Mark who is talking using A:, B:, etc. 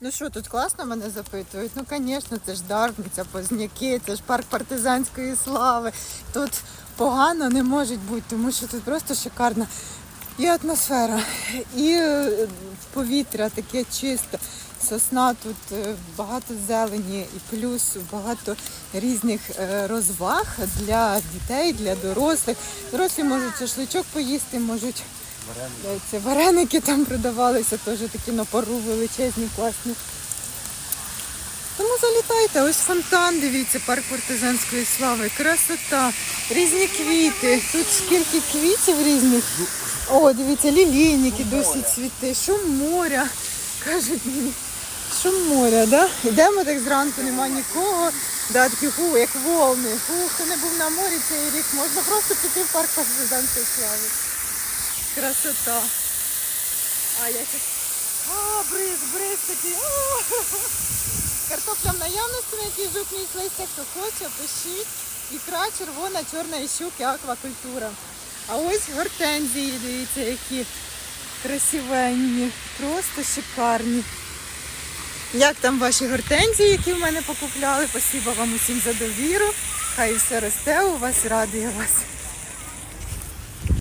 A: Ну що, тут класно мене запитують? Ну, звісно, це ж Дарниця, Позняки, це ж парк партизанської слави. Тут погано не може бути, тому що тут просто шикарна і атмосфера, і е, повітря таке чисте. Сосна тут е, багато зелені і плюс багато різних е, розваг для дітей, для дорослих. Дорослі можуть шашличок поїсти, можуть е, це вареники там продавалися, теж такі на пару величезні, класні. Тому залітайте, ось фонтан, дивіться, парк партизанської слави, красота, різні квіти. Тут скільки квітів різних. О, дивіться, лілійники досить цвіти, шум моря. Кажуть мені, шум моря, да? Йдемо так зранку, нема нікого. Да, такі ху, як волни. Ху, хто не був на морі цей рік, можна просто піти в парк партизанської слави. Красота. А я щас... А, бриз, бриз такий. О! Картопля в наявності, на якій жук мій листя, хто хоче, пишіть. Ікра червона, чорна і щуки, аквакультура. А ось гортензії, дивіться, які красивенні, просто шикарні. Як там ваші гортензії, які в мене покупляли? Спасибо вам усім за довіру. Хай все росте у вас, радує вас.